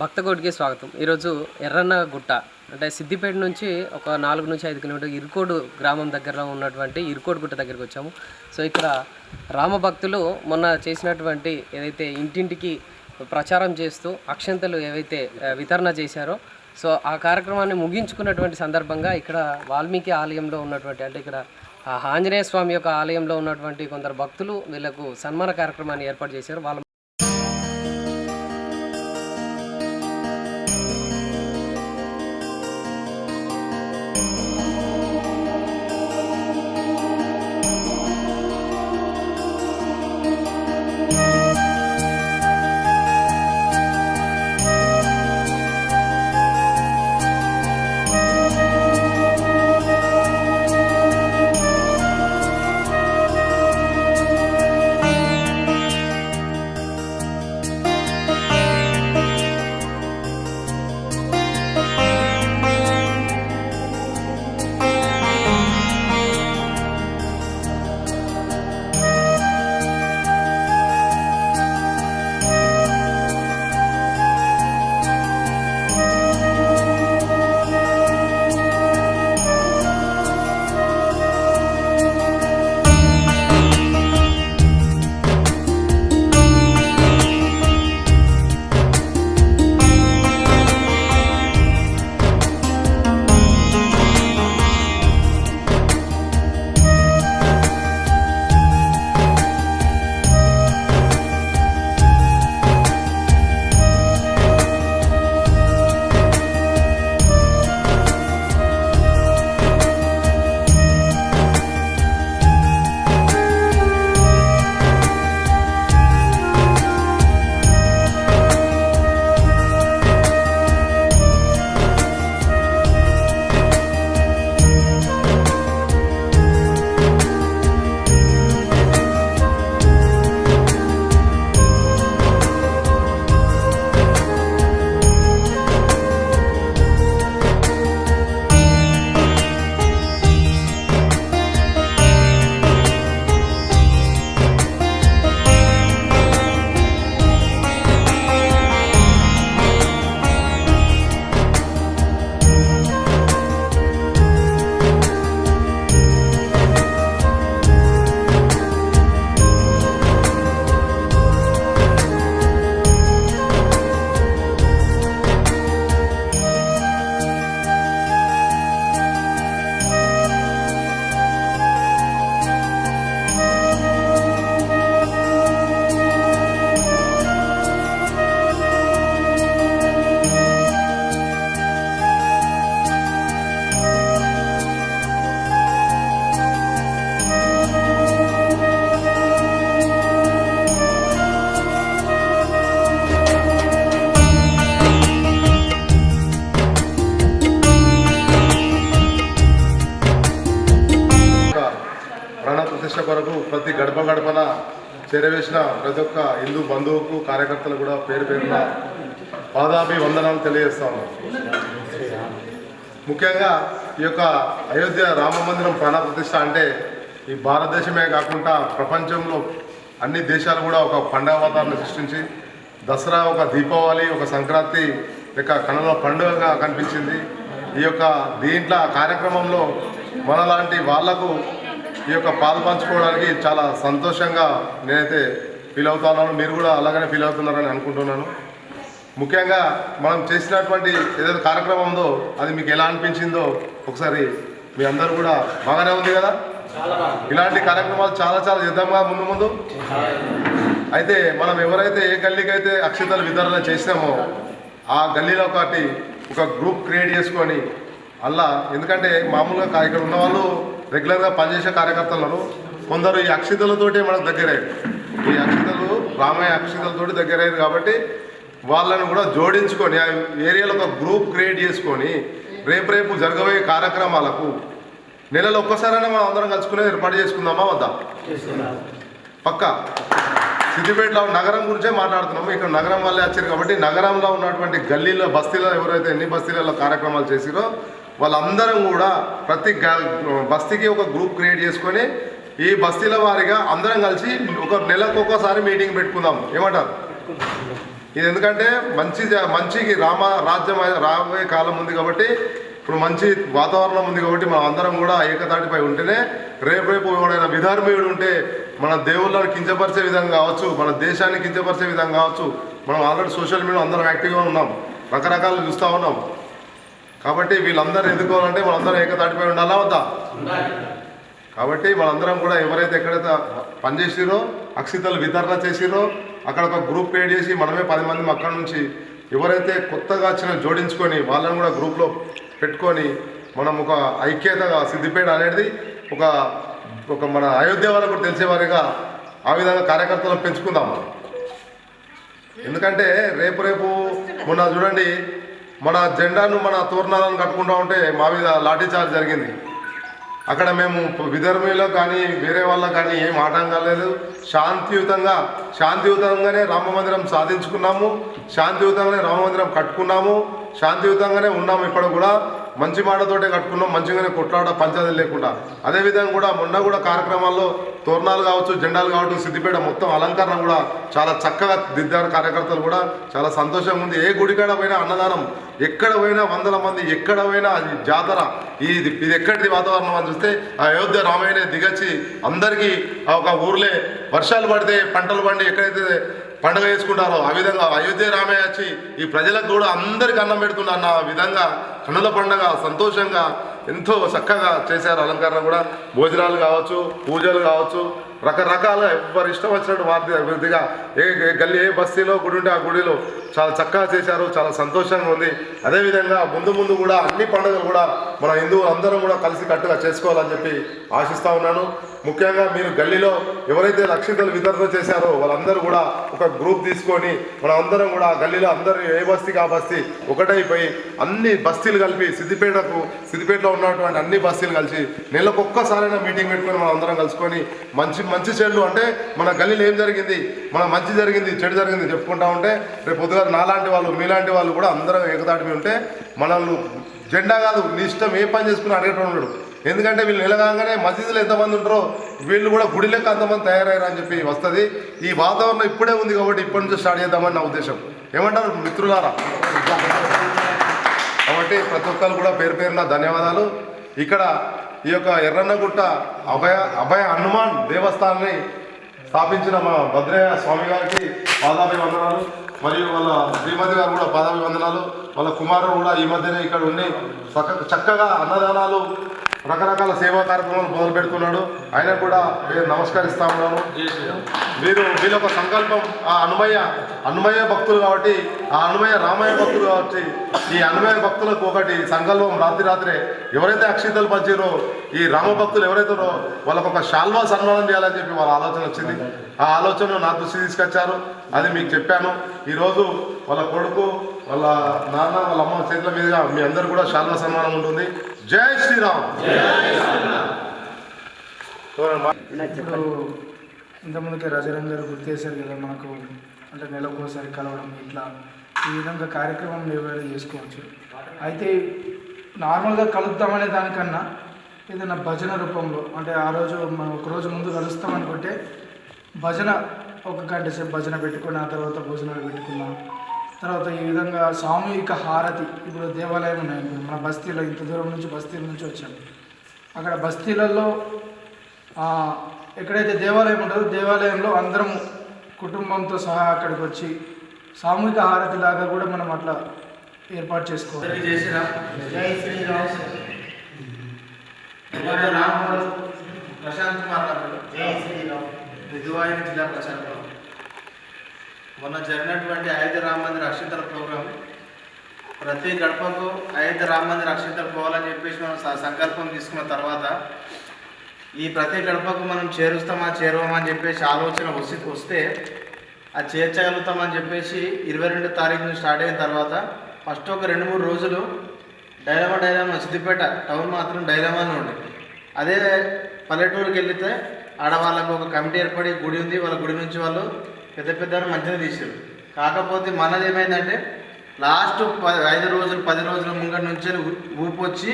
భక్తకోటికి స్వాగతం. ఈరోజు ఎర్రన్న గుట్ట అంటే సిద్దిపేట నుంచి ఒక నాలుగు నుంచి ఐదు కిలోమీటర్ ఇరుకోడు గ్రామం దగ్గరలో ఉన్నటువంటి ఇరుకోడు గుట్ట దగ్గరికి వచ్చాము. సో ఇక్కడ రామ భక్తులు మొన్న చేసినటువంటి ఏదైతే ఇంటింటికి ప్రచారం చేస్తూ అక్షంతలు ఏవైతే వితరణ చేశారో సో ఆ కార్యక్రమాన్ని ముగించుకున్నటువంటి సందర్భంగా ఇక్కడ వాల్మీకి ఆలయంలో ఉన్నటువంటి అంటే ఇక్కడ ఆ ఆంజనేయ స్వామి యొక్క ఆలయంలో ఉన్నటువంటి కొందరు భక్తులు వీళ్ళకు సన్మాన కార్యక్రమాన్ని ఏర్పాటు చేశారు. వాళ్ళ యొక్క చేరవేసిన ప్రతి ఒక్క హిందూ బంధువుకు కార్యకర్తలు కూడా పేరు పేరున పాదాభి వందనాలు తెలియజేస్తా ముఖ్యంగా ఈ యొక్క అయోధ్య రామ మందిరం ప్రాణ ప్రతిష్ట అంటే ఈ భారతదేశమే కాకుండా ప్రపంచంలో అన్ని దేశాలు కూడా ఒక పండగ వాతావరణం సృష్టించి దసరా ఒక దీపావళి ఒక సంక్రాంతి యొక్క కనుల పండుగగా కనిపించింది. ఈ యొక్క దీంట్లో కార్యక్రమంలో మనలాంటి వాళ్ళకు ఈ యొక్క పాలు పంచుకోవడానికి చాలా సంతోషంగా నేనైతే ఫీల్ అవుతున్నాను. మీరు కూడా అలాగనే ఫీల్ అవుతున్నారని అనుకుంటున్నాను. ముఖ్యంగా మనం చేసినటువంటి ఏదైతే కార్యక్రమం ఉందో అది మీకు ఎలా అనిపించిందో ఒకసారి మీ అందరూ కూడా బాగానే ఉంది కదా? ఇలాంటి కార్యక్రమాలు చాలా చాలా చేద్దాంగా ముందు ముందు. అయితే మనం ఎవరైతే ఏ గల్లీకైతే అక్షతలు వితరణ చేసినామో ఆ గల్లీలో ఒకటి ఒక గ్రూప్ క్రియేట్ చేసుకొని అలా ఎందుకంటే మామూలుగా ఇక్కడ ఉన్న వాళ్ళు రెగ్యులర్గా పనిచేసే కార్యకర్తలు ఉన్నారు. కొందరు ఈ అక్షితలతోటే మనకు దగ్గరయ్యారు. ఈ అక్షితలు రామయ్య అక్షితలతోటి దగ్గరయ్యారు కాబట్టి వాళ్ళని కూడా జోడించుకొని ఆ ఏరియాలో ఒక గ్రూప్ క్రియేట్ చేసుకొని రేపు రేపు జరగబోయే కార్యక్రమాలకు నెలలో ఒక్కసారైనా మనం అందరం కలుసుకునే ఏర్పాటు చేసుకుందామా వద్దా? పక్కా? సిద్దిపేటలో నగరం గురించే మాట్లాడుతున్నాము. ఇక్కడ నగరం వల్లే వచ్చారు కాబట్టి నగరంలో ఉన్నటువంటి గల్లీలో బస్తీలో ఎవరైతే ఎన్ని బస్తీలలో కార్యక్రమాలు చేసిరో వాళ్ళందరం కూడా ప్రతి బస్తీకి ఒక గ్రూప్ క్రియేట్ చేసుకొని ఈ బస్తీల వారిగా అందరం కలిసి ఒక నెలకు ఒక్కోసారి మీటింగ్ పెట్టుకుందాం. ఏమంటారు? ఇది ఎందుకంటే మంచి జ- మంచికి రామ రాజ్యం రాబోయే కాలం ఉంది కాబట్టి ఇప్పుడు మంచి వాతావరణం ఉంది కాబట్టి మనం అందరం కూడా ఏకతాటిపై ఉంటేనే రేపు రేపు ఎవడైనా విధర్మీయుడు ఉంటే మన దేవుళ్ళని కించపరిచే విధంగా కావచ్చు మన దేశాన్ని కించపరిచే విధంగా కావచ్చు మనం ఆల్రెడీ సోషల్ మీడియా అందరం యాక్టివ్గా ఉన్నాం. రకరకాలు చూస్తూ ఉన్నాం. కాబట్టి వీళ్ళందరూ ఎదుర్కోవాలంటే మనందరం ఏకతాటిపై ఉండాలా? వద్దా? కాబట్టి వాళ్ళందరం కూడా ఎవరైతే ఎక్కడైతే పనిచేసిరో అక్షితలు వితరణ చేసిరో అక్కడ ఒక గ్రూప్ క్రియేట్ చేసి మనమే పది మంది అక్కడ నుంచి ఎవరైతే కొత్తగా వచ్చిన జోడించుకొని వాళ్ళని కూడా గ్రూప్లో పెట్టుకొని మనం ఒక ఐక్యతగా సిద్ధిపేట అనేది ఒక ఒక మన అయోధ్య వాళ్ళకు తెలిసేవారిగా ఆ విధంగా కార్యకర్తలను పెంచుకుందాం ఎందుకంటే రేపు రేపు మొన్న చూడండి మన జెండాను మన తోరణాలను కట్టుకుంటా ఉంటే మా మీద లాఠీ చార్జ్ జరిగింది. అక్కడ మేము విదర్మీలో కానీ వేరే వాళ్ళ కానీ ఏం ఆటంకం లేదు. శాంతియుతంగా శాంతియుతంగానే రామ మందిరం సాధించుకున్నాము. శాంతియుతంగానే రామ మందిరం కట్టుకున్నాము. శాంతియుతంగానే ఉన్నాము ఇప్పుడు కూడా. మంచి మాటతోటే కట్టుకున్నాం మంచిగానే కొట్లాడ పంచాయతీ లేకుండా. అదేవిధంగా కూడా మొన్న కూడా కార్యక్రమాల్లో తోరణాలు కావచ్చు జెండాలు కావచ్చు సిద్దిపేట మొత్తం అలంకరణ కూడా చాలా చక్కగా దిద్దారు కార్యకర్తలు కూడా. చాలా సంతోషంగా ఉంది. ఏ గుడికాడ పోయినా అన్నదానం ఎక్కడ పోయినా వందల మంది ఎక్కడ పోయినా జాతర ఇది ఇది ఎక్కడిది వాతావరణం అని చూస్తే అయోధ్య రామాయణ దిగచ్చి అందరికీ ఆ ఒక ఊర్లే వర్షాలు పడితే పంటలు పండి ఎక్కడైతే పండుగ చేసుకుంటారో ఆ విధంగా అయోధ్య రామయ్య వచ్చి ఈ ప్రజలకు కూడా అందరికి అన్నం పెడుతున్నా అన్న విధంగా కన్నుల పండగ సంతోషంగా ఎంతో చక్కగా చేశారు. అలంకరణ కూడా భోజనాలు కావచ్చు పూజలు కావచ్చు రకరకాల ఎవరి ఇష్టం వచ్చినట్టు వారి అభివృద్ధిగా ఏ గల్లీ ఏ బస్తీలో గుడి ఉంటే ఆ గుడిలో చాలా చక్కగా చేశారు. చాలా సంతోషంగా ఉంది. అదేవిధంగా ముందు ముందు కూడా అన్ని పండుగలు కూడా మన హిందువులు అందరం కూడా కలిసి కట్టుగా చేసుకోవాలని చెప్పి ఆశిస్తూ ఉన్నాను. ముఖ్యంగా మీరు గల్లీలో ఎవరైతే లక్షితలు వితరణ చేశారో వాళ్ళందరూ కూడా ఒక గ్రూప్ తీసుకొని మనం అందరం కూడా ఆ గల్లీలో అందరూ ఏ బస్తీకి ఆ బస్తీ ఒకటైపోయి అన్ని బస్తీలు కలిపి సిద్దిపేటకు సిద్దిపేటలో ఉన్నటువంటి అన్ని బస్తీలు కలిసి నెలకొక్కసారైనా మీటింగ్ పెట్టుకొని మనం అందరం కలుసుకొని మంచి మంచి చెడు అంటే మన గల్లీలో ఏం జరిగింది? మన మంచి జరిగింది చెడు జరిగింది చెప్పుకుంటా ఉంటే రేపు పొద్దుగాల నాలాంటి వాళ్ళు మీలాంటి వాళ్ళు కూడా అందరం ఏకదాటి మీద ఉంటే మనల్ని జెండా కాదు నీ ఇష్టం ఏ పని చేసుకుని అడిగేటోడు ఉండడు. ఎందుకంటే వీళ్ళు నిలగానే మసీదులో ఎంతమంది ఉంటారో వీళ్ళు కూడా గుడి లెక్క అంతమంది తయారయ్యారు అని చెప్పి వస్తుంది. ఈ వాతావరణం ఇప్పుడే ఉంది కాబట్టి ఇప్పటి నుంచి స్టార్ట్ చేద్దామని నా ఉద్దేశం. ఏమంటారు మిత్రులారా? కాబట్టి ప్రతి ఒక్కరు కూడా పేరు పేరున ధన్యవాదాలు. ఇక్కడ ఈ యొక్క ఎర్రన్నగుట్ట అభయ అభయ హనుమాన్ దేవస్థానాన్ని స్థాపించిన మా భద్రయ్య స్వామి గారికి పాదాభివందనాలు. మరియు వాళ్ళ శ్రీమతి గారు కూడా పాదాభివందనాలు. వాళ్ళ కుమారుడు కూడా ఈ మధ్యనే ఇక్కడ ఉండి చక్క చక్కగా అన్నదానాలు రకరకాల సేవా కార్యక్రమాలు మొదలు పెడుతున్నాడు ఆయన కూడా నమస్కరిస్తా ఉన్నాను వీరు వీళ్ళ ఒక సంకల్పం ఆ అనుమయ్య అనుమయ్య భక్తులు కాబట్టి ఆ అనుమయ్య రామయ్య భక్తులు కాబట్టి ఈ అనుమయ్య భక్తులకు ఒకటి సంకల్పం రాత్రి రాత్రే. ఎవరైతే అక్షితలు పంచారో ఈ రామ భక్తులు ఎవరైతే ఉన్నారో వాళ్ళకు ఒక శాల్వా సన్మానం చేయాలని చెప్పి వాళ్ళ ఆలోచన వచ్చింది. ఆ ఆలోచన నా దృష్టి తీసుకొచ్చారు. అది మీకు చెప్పాను. ఈరోజు వాళ్ళ కొడుకు వాళ్ళ నాన్న వాళ్ళ అమ్మ చేతుల మీదుగా మీ అందరు కూడా శాల్వా సన్మానం ఉంటుంది. జై శ్రీరామ్. ఇప్పుడు ఇంతకుముందుకే రాజారాం గారు గుర్తు చేశారు కదా మనకు అంటే నెలకు ఒకసారి కలవడం ఇట్లా. ఈ విధంగా కార్యక్రమం ఏమైనా చేసుకోవచ్చు. అయితే నార్మల్గా కలుద్దామనే దానికన్నా ఏదైనా భజన రూపంలో అంటే ఆ రోజు మనం ఒక రోజు ముందు కలుస్తాం అనుకుంటే భజన ఒక గంట సేపు భజన పెట్టుకుని ఆ తర్వాత భోజనాలు పెట్టుకున్నాం తర్వాత ఈ విధంగా సామూహిక హారతి. ఇప్పుడు దేవాలయం ఉన్నాయి. మన బస్తీలో ఇంత దూరం నుంచి బస్తీల నుంచి వచ్చాం. అక్కడ బస్తీలలో ఆ, ఎక్కడైతే దేవాలయం ఉంటుందో దేవాలయంలో అందరం కుటుంబంతో సహా అక్కడికి వచ్చి సామూహిక హారతి లాగా కూడా మనం అట్లా ఏర్పాటు చేసుకోవాలి. ప్రశాంత్ కుమార్ గారు. జై శ్రీరామ్. విధువాయిన జిల్లా ప్రచారం మొన్న జరిగినటువంటి అయోధ్య రామ మందిర అక్షంతల ప్రోగ్రాం. ప్రతి గడపకు అయోధ్య రామ మందిర అక్షంతలు పోవాలని చెప్పేసి మనం సంకల్పం తీసుకున్న తర్వాత ఈ ప్రతి గడపకు మనం చేరుస్తామా చేరవమని అని చెప్పేసి ఆలోచన వసి వస్తే అది చేర్చగలుగుతామని చెప్పేసి ఇరవై రెండు తారీఖు నుంచి స్టార్ట్ అయిన తర్వాత ఫస్ట్ ఒక రెండు మూడు రోజులు డైలమా డైలమా సిద్దిపేట టౌన్ మాత్రం డైలమానే ఉంది అదే పల్లెటూరుకి వెళితే ఆడవాళ్ళకు ఒక కమిటీ ఏర్పడి గుడి ఉంది వాళ్ళ గుడి నుంచి వాళ్ళు పెద్ద పెద్ద మంచిగా తీసారు కాకపోతే మనది ఏమైందంటే లాస్ట్ పది ఐదు రోజులు పది రోజుల ముంగటి నుంచి ఊపొచ్చి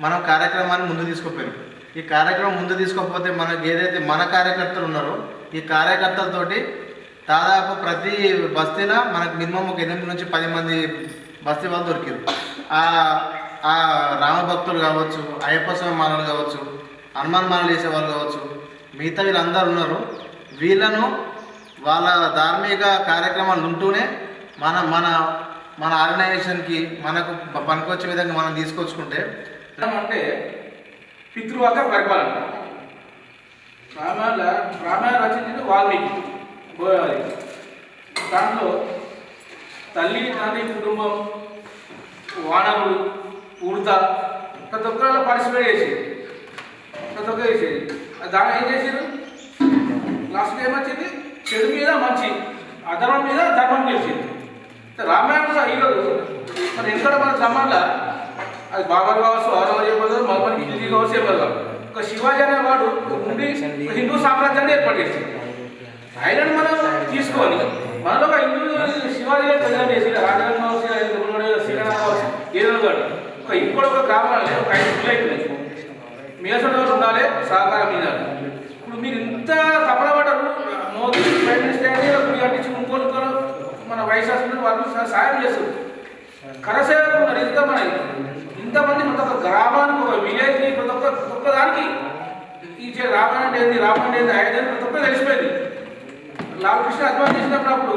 మనం కార్యక్రమాన్ని ముందు తీసుకుపోయాం. ఈ కార్యక్రమం ముందు తీసుకోకపోతే మనకి ఏదైతే మన కార్యకర్తలు ఉన్నారో ఈ కార్యకర్తలతోటి దాదాపు ప్రతి బస్తీలో మనకు మినిమం ఒక ఎనిమిది నుంచి పది మంది బస్తీ వాళ్ళు దొరికారు. ఆ ఆ రామభక్తులు కావచ్చు అయ్యప్ప స్వామి మాలలు కావచ్చు హనుమాన్ మాలలు వేసే వాళ్ళు కావచ్చు మిగతా వీళ్ళందరూ ఉన్నారు. వీళ్ళను వాళ్ళ ధార్మిక కార్యక్రమాలు ఉంటూనే మన మన మన ఆర్గనైజేషన్కి మనకు పనికొచ్చే విధంగా మనం తీసుకొచ్చుకుంటే అంటే పితృవాక పరిపాలన. రామాయణ రామాయణ రచించింది వాల్మీకి. గోదావరి దాంట్లో తల్లి తండ్రి కుటుంబం వానరులు ఉడత ప్రతి ఒక్కరు పార్టిసిపేట్ చేసేది. ప్రతి ఒక్కరు చేసేది. దాని ఏం చేసారు? లాస్ట్ ఏమొచ్చింది? చెడు మీద మంచి అధర్మం మీద ధర్మం గెలిచింది రామాయణంలో ఈరోజు మరి ఎక్కడ మన సమాన్లో అది బాబర్ కావచ్చు ఔరంగజేబు చెప్పదు మహమ్మద్ హిందీ కావచ్చు చెప్పదు ఒక శివాజీ అనేవాడు ఉండి హిందూ సామ్రాజ్యాన్ని ఏర్పాటు చేసింది ఆయనను మనం తీసుకోవాలి. మనలో ఒక హిందూ శివాజీ ప్రజలు చేసి రాజధాని కావచ్చు ఆయన శ్రీరామ్ కావచ్చు ఏదో కాదు ఒక ఇంకోటి ఒక గ్రామాలే ఒక ఐదు ఇల్లు అవుతున్నాయి మీసంలో ఉండాలి సహకారం మీద ఇప్పుడు మీరు ఇంత తపన పడ్డారు మోదీ మన వైస్ వాళ్ళు సాయం చేస్తారు కరసేవకులు ఉన్నారు ఇంత ఇంతమంది ప్రతి ఒక్క గ్రామానికి ఒక విలేజ్ని ప్రతి ఒక్క ప్రతి ఒక్క దానికి ఈ చే- రామాయణ ఏంది రామాయణ ఏంది అయోధ్య ప్రతి ఒక్కరు తెలిసిపోయింది. లాలకృష్ణ కృష్ణ చేసినప్పుడు అప్పుడు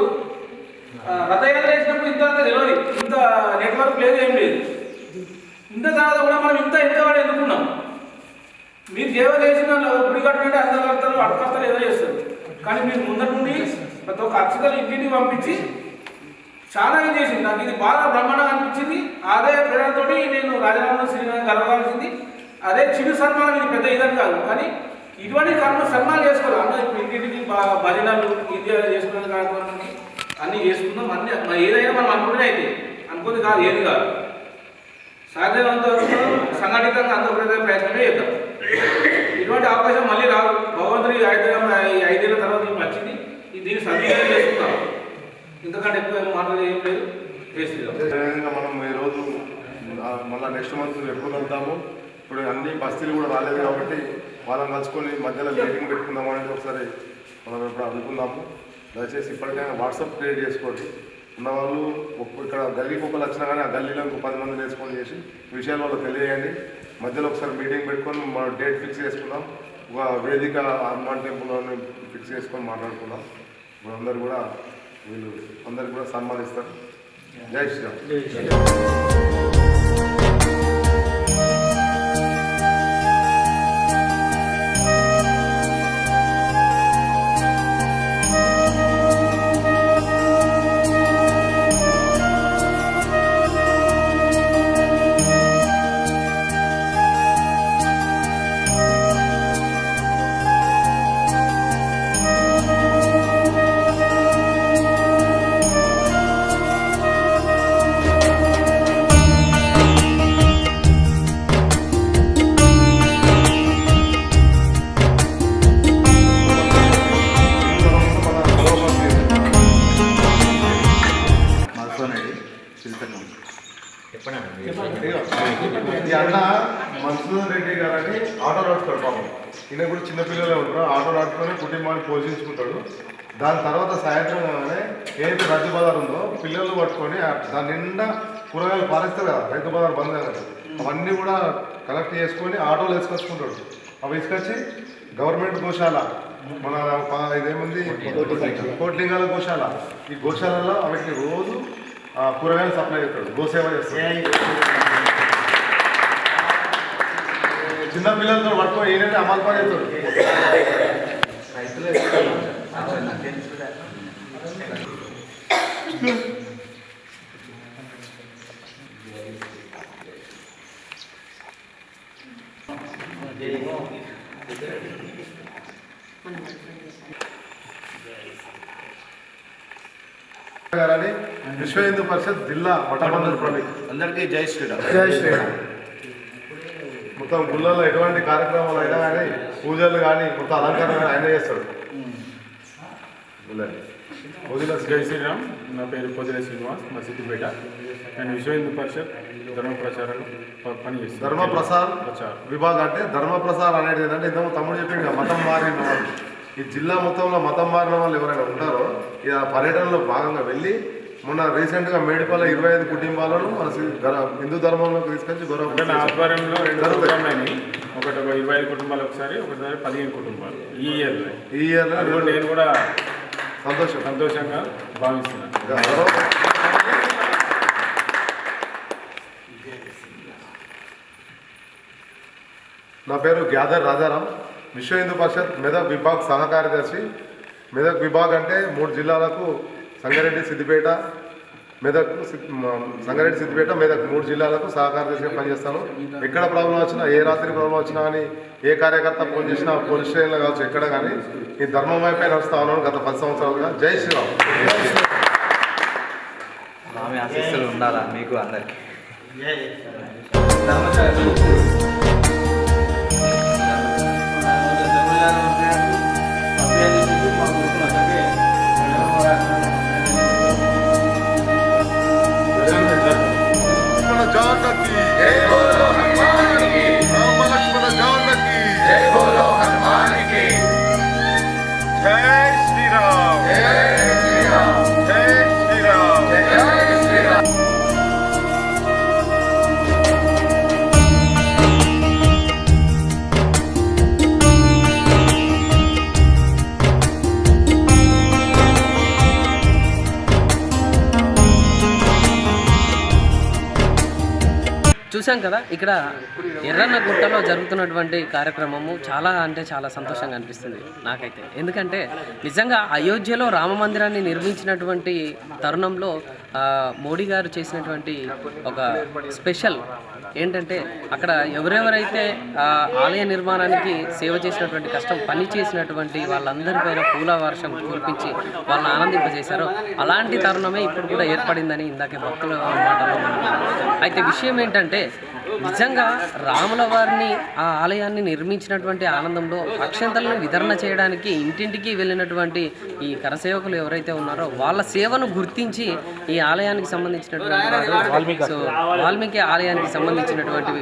రథయాత్ర చేసినప్పుడు ఇంత అంత తెలియదు. ఇంత నెట్వర్క్ లేదు ఏం లేదు. ఇంత తర్వాత కూడా మనం ఇంత ఎంత వాడు ఎందుకున్నాం? మీరు సేవ చేసిన వాళ్ళు గుడి కట్టుకుంటే అందరూ కడతారు అడకస్తారు ఏదో చేస్తారు. కానీ మీరు ముందర నుండి ప్రతి ఒక్క అర్చకలు ఇంటికి పంపించి చాలా ఏం చేసింది. నాకు ఇది బాగా బ్రహ్మాండంగా అనిపించింది. అదే ప్రేరణతోటి నేను రాజరామ శ్రీరామ్ కలవాల్సింది అదే చిరు సన్మానం ఇది పెద్ద ఇదని కాదు. కానీ ఇటువంటి కర్మ సన్మానం చేసుకోవాలి. అందరూ ఇప్పుడు ఇంటింటికి భజనలు ఇది చేసుకునే కార్యక్రమాన్ని అన్నీ చేసుకుందాం అన్ని ఏదైనా మనం అనుకునే అయితే. అనుకుంది కాదు ఏది కాదు. సాధ్యమైనంత సంఘటితంగా అందరూ ప్రయత్నమే చేద్దాం. ఇటువంటి అవకాశం మళ్ళీ రాదు. భగవంతుడి ఐదు ఐదేళ్ళ తర్వాత మీకు వచ్చింది ఇది దీన్ని సద్వినియోగం చేసుకుంటాం ఇంతకంటే ఎక్కువ ఏం మాటలు ఏం లేదు. చేస్తున్నాం అదేవిధంగా మనం ఈరోజు మళ్ళీ నెక్స్ట్ మంత్ ఎప్పుడు వెళ్తాము ఇప్పుడు అన్ని బస్తీలు కూడా రాలేదు కాబట్టి వాళ్ళని కలుసుకొని మధ్యలో మీటింగ్ పెట్టుకుందాం అనేది ఒకసారి మనం ఇప్పుడు అనుకుందాము. దయచేసి ఇప్పటికైనా వాట్సాప్ క్రియేట్ చేసుకోండి. ఉన్నవాళ్ళు ఇక్కడ గల్లీ కుక్కలు వచ్చినా కానీ ఆ గల్లీలో ఇంకో పది మంది వేసుకొని చేసి విషయాలు వాళ్ళకి తెలియజేయండి. మధ్యలో ఒకసారి మీటింగ్ పెట్టుకొని మనం డేట్ ఫిక్స్ చేసుకుందాం. ఒక వేదిక హనుమాన్ టెంపుల్ ఫిక్స్ చేసుకొని మాట్లాడుకుందాం. ఇప్పుడు అందరు కూడా వీళ్ళు అందరికి కూడా సన్మానిస్తారు. జై శ్రీరామ్. పట్టుకొని దాని నిండా కూరగాయలు పారేస్తారు కదా రైతు బజార్ బంద్ కదా అవన్నీ కూడా కలెక్ట్ చేసుకొని ఆటోలు వేసుకొచ్చుకుంటాడు. అవి తీసుకొచ్చి గవర్నమెంట్ గోశాల మన ఇదేముంది? కోట్లింగాల గోశాల. ఈ గోశాలలో వాటికి రోజు కూరగాయలు సప్లై చేస్తాడు గోసేవ చేస్తాడు. చిన్న పిల్లలతో పట్టుకొని ఏంటంటే అమలు పని చేస్తాడు గారని విశ్వ హిందూ పరిషత్ జిల్లా మఠమండలి ప్రవీణ్ అందరికీ జై శ్రీరామ్. జై శ్రీరామ్. మొత్తం గుళ్ళల్లో ఎటువంటి కార్యక్రమాలు అయినా కానీ పూజలు కానీ మొత్తం అలంకరణ కానీ ఆయన చేస్తాడు. గుళ్ళని. వదిలేసి జై శ్రీరామ్. నా పేరు పొదిల శ్రీనివాస్ మా సిద్దిపేట నేను విశ్వ హిందూ పరిషత్ ధర్మ ప్రచారం ప- పని చేస్తాను ధర్మ ప్రసార్ విభాగం అంటే ధర్మ ప్రసార్ అనేది ఏంటంటే ఇంతకు తమ్ముడు చెప్పింది మతం మారిన వాళ్ళు. ఈ జిల్లా మొత్తంలో మతం మారిన వాళ్ళు ఎవరైనా ఉంటారో ఇది ఆ పర్యటనలో భాగంగా వెళ్ళి మొన్న రీసెంట్గా మేడిపల్ల ఇరవై ఐదు కుటుంబాలను మన హిందూ ధర్మంలోకి తీసుకొచ్చి గౌరవ ఆధ్వర్యంలో రెండు ఒకటి ఒక ఇరవై ఐదు కుటుంబాలు ఒకసారి ఒకసారి పదిహేను కుటుంబాలు. ఈ ఇయర్లో ఈ ఇయర్ నేను కూడా సంతోషం. సంతోషంగా భావిస్తున్నాను. నా పేరు గ్యాదర్ రాజారాం. విశ్వ హిందూ పరిషత్ మెదక్ విభాగ్ సహ కార్యదర్శి. మెదక్ విభాగ్ అంటే మూడు జిల్లాలకు సంగారెడ్డి సిద్దిపేట మెదక్ సంగారెడ్డి సిద్దిపేట మెదక్ మూడు జిల్లాలకు సహ కార్యదర్శిగా పనిచేస్తాను. ఎక్కడ ప్రాబ్లం వచ్చినా ఏ రాత్రి ప్రాబ్లం వచ్చినా కానీ ఏ కార్యకర్త ఫోన్ చేసినా పోలీస్ స్టేషన్లో కావచ్చు ఎక్కడ కానీ ఈ ధర్మం వైపే నడుస్తా ఉన్నాను గత పది సంవత్సరాలుగా. జై శ్రీరామ్. ఆశీస్సులు ఉండాలా మీకు అందరికి? చూసాం కదా ఇక్కడ ఎర్రన్న గుట్టలో జరుగుతున్నటువంటి కార్యక్రమము చాలా అంటే చాలా సంతోషంగా అనిపిస్తుంది నాకైతే. ఎందుకంటే నిజంగా అయోధ్యలో రామ మందిరాన్ని నిర్మించినటువంటి తరుణంలో మోడీ గారు చేసినటువంటి ఒక స్పెషల్ ఏంటంటే అక్కడ ఎవరెవరైతే ఆలయ నిర్మాణానికి సేవ చేసినటువంటి కష్టం పని చేసినటువంటి వాళ్ళందరిపైన పూల వర్షం కురిపించి వాళ్ళని ఆనందింపజేశారో అలాంటి తరుణమే ఇప్పుడు కూడా ఏర్పడిందని ఇందాకే భక్తుల మాటలో అయితే విషయం ఏంటంటే నిజంగా రాముల వారిని ఆ ఆలయాన్ని నిర్మించినటువంటి ఆనందంలో అక్షంతలను వితరణ చేయడానికి ఇంటింటికి వెళ్ళినటువంటి ఈ కరసేవకులు ఎవరైతే ఉన్నారో వాళ్ళ సేవను గుర్తించి ఈ ఆలయానికి సంబంధించినటువంటి సో వాల్మీకి ఆలయానికి సంబంధించినటువంటి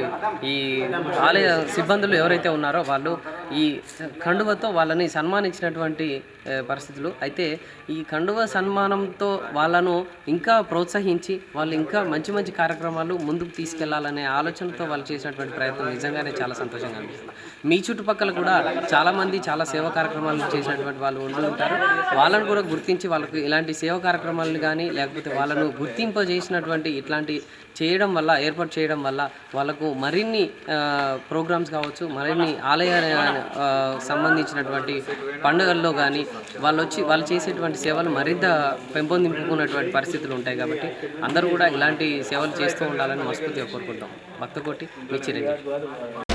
ఈ ఆలయ సిబ్బందులు ఎవరైతే ఉన్నారో వాళ్ళు ఈ కండువతో వాళ్ళని సన్మానించినటువంటి పరిస్థితులు. అయితే ఈ కండువ సన్మానంతో వాళ్ళను ఇంకా ప్రోత్సహించి వాళ్ళు ఇంకా మంచి మంచి కార్యక్రమాలు ముందుకు తీసుకెళ్ళాలనే ఆలోచనతో వాళ్ళు చేసినటువంటి ప్రయత్నం నిజంగానే చాలా సంతోషంగా అనిపిస్తుంది. మీ చుట్టుపక్కల కూడా చాలామంది చాలా సేవా కార్యక్రమాలు చేసినటువంటి వాళ్ళు ఉంటూ ఉంటారు. వాళ్ళను కూడా గుర్తించి వాళ్ళకు ఇలాంటి సేవా కార్యక్రమాలను కానీ లేకపోతే వాళ్ళను గుర్తింపజేసినటువంటి ఇట్లాంటి చేయడం వల్ల ఏర్పాటు చేయడం వల్ల వాళ్ళకు మరిన్ని ప్రోగ్రామ్స్ కావచ్చు మరిన్ని ఆలయ సంబంధించినటువంటి పండుగల్లో కానీ వాళ్ళు వచ్చి వాళ్ళు చేసేటువంటి సేవలు మరింత పెంపొందింపుకున్నటువంటి పరిస్థితులు ఉంటాయి కాబట్టి అందరూ కూడా ఇలాంటి సేవలు చేస్తూ ఉండాలని మనస్ఫూర్తిగా కోరుకుంటాం. భక్తకోటి మీ చిరంజీవి